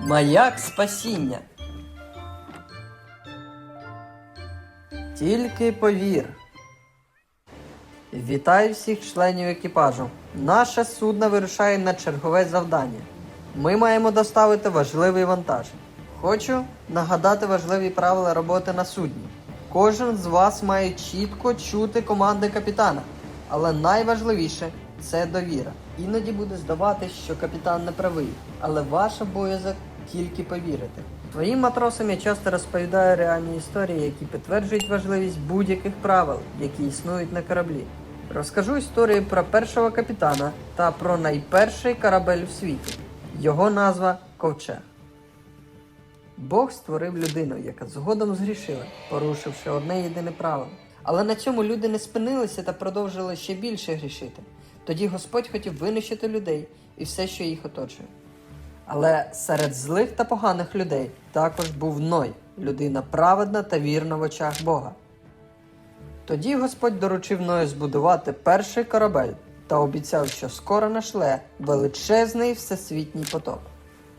Маяк спасіння. Тільки повір. Вітаю всіх членів екіпажу. Наше судно вирушає на чергове завдання. Ми маємо доставити важливий вантаж. Хочу нагадати важливі правила роботи на судні. Кожен з вас має чітко чути команди капітана, але найважливіше це довіра. Іноді буде здаватись, що капітан не правий, але ваш обов'язок тільки повірити. Твоїм матросам я часто розповідаю реальні історії, які підтверджують важливість будь-яких правил, які існують на кораблі. Розкажу історію про першого капітана та про найперший корабель у світі. Його назва Ковчег. Бог створив людину, яка згодом згрішила, порушивши одне єдине правило. Але на цьому люди не спинилися та продовжили ще більше грішити. Тоді Господь хотів винищити людей і все, що їх оточує. Але серед злих та поганих людей також був Ной, людина праведна та вірна в очах Бога. Тоді Господь доручив Ною збудувати перший корабель та обіцяв, що скоро нашле величезний всесвітній потоп.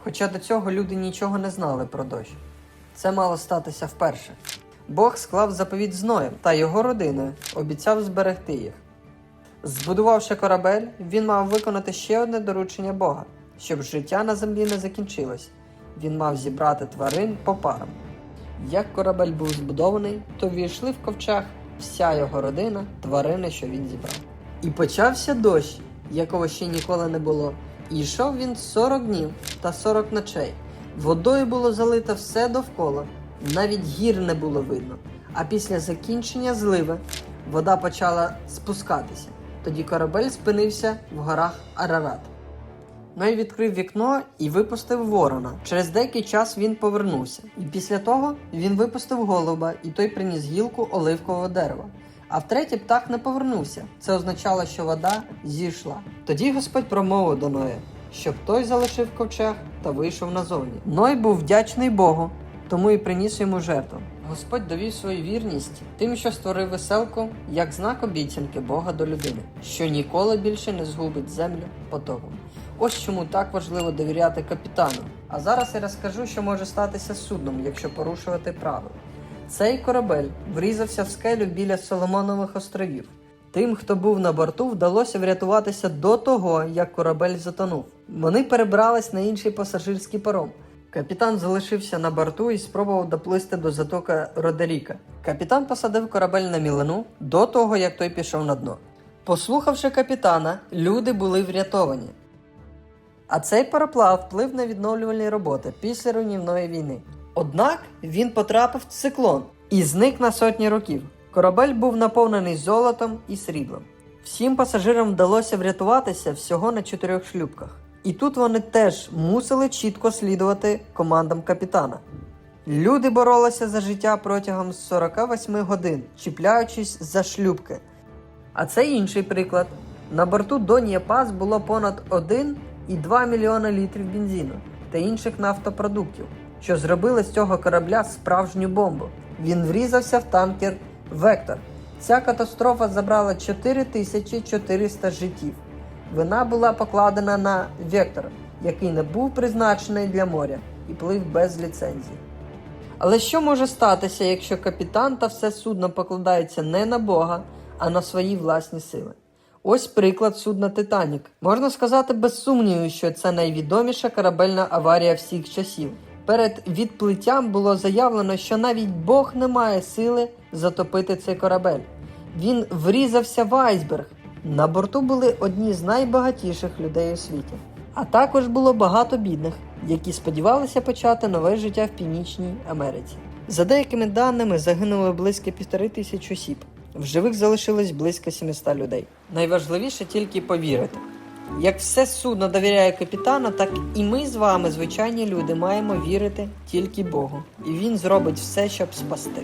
Хоча до цього люди нічого не знали про дощ. Це мало статися вперше. Бог склав заповідь з Ноєм та його родиною, обіцяв зберегти їх. Збудувавши корабель, він мав виконати ще одне доручення Бога, щоб життя на землі не закінчилось. Він мав зібрати тварин по парам. Як корабель був збудований, то війшли в ковчег вся його родина, тварини, що він зібрав. І почався дощ, якого ще ніколи не було. І йшов він 40 днів та 40 ночей. Водою було залито все довкола, навіть гір не було видно. А після закінчення зливи вода почала спускатися. Тоді корабель спинився в горах Арарат. Ной відкрив вікно і випустив ворона. Через деякий час він повернувся. І після того він випустив голуба, і той приніс гілку оливкового дерева. А втретє птах не повернувся. Це означало, що вода зійшла. Тоді Господь промовив до Ноя, щоб той залишив ковчег та вийшов назовні. Ной був вдячний Богу, тому і приніс йому жертву. Господь довів свою вірність тим, що створив веселку як знак обіцянки Бога до людини, що ніколи більше не згубить землю потопом. Ось чому так важливо довіряти капітану. А зараз я розкажу, що може статися з судном, якщо порушувати правила. Цей корабель врізався в скелю біля Соломонових островів. Тим, хто був на борту, вдалося врятуватися до того, як корабель затонув. Вони перебрались на інший пасажирський паром. Капітан залишився на борту і спробував доплисти до затока Родеріка. Капітан посадив корабель на мілину до того, як той пішов на дно. Послухавши капітана, люди були врятовані. А цей пароплав вплив на відновлювальні роботи після руйнівної війни. Однак він потрапив в циклон і зник на сотні років. Корабель був наповнений золотом і сріблом. Всім пасажирам вдалося врятуватися всього на чотирьох шлюпках. І тут вони теж мусили чітко слідувати командам капітана. Люди боролися за життя протягом 48 годин, чіпляючись за шлюпки. А це інший приклад. На борту Донія Пас було понад 1,2 мільйона літрів бензину та інших нафтопродуктів, що зробили з цього корабля справжню бомбу. Він врізався в танкер Вектор. Ця катастрофа забрала 4400 життів. Вина була покладена на Вектор, який не був призначений для моря і плив без ліцензії. Але що може статися, якщо капітан та все судно покладаються не на Бога, а на свої власні сили? Ось приклад судна Титанік. Можна сказати без сумніву, що це найвідоміша корабельна аварія всіх часів. Перед відплиттям було заявлено, що навіть Бог не має сили затопити цей корабель. Він врізався в айсберг. На борту були одні з найбагатіших людей у світі. А також було багато бідних, які сподівалися почати нове життя в Північній Америці. За деякими даними загинуло близько півтори тисяч осіб. В живих залишилось близько 700 людей. Найважливіше тільки повірити. Як все судно довіряє капітану, так і ми з вами, звичайні люди, маємо вірити тільки Богу, і він зробить все, щоб спасти.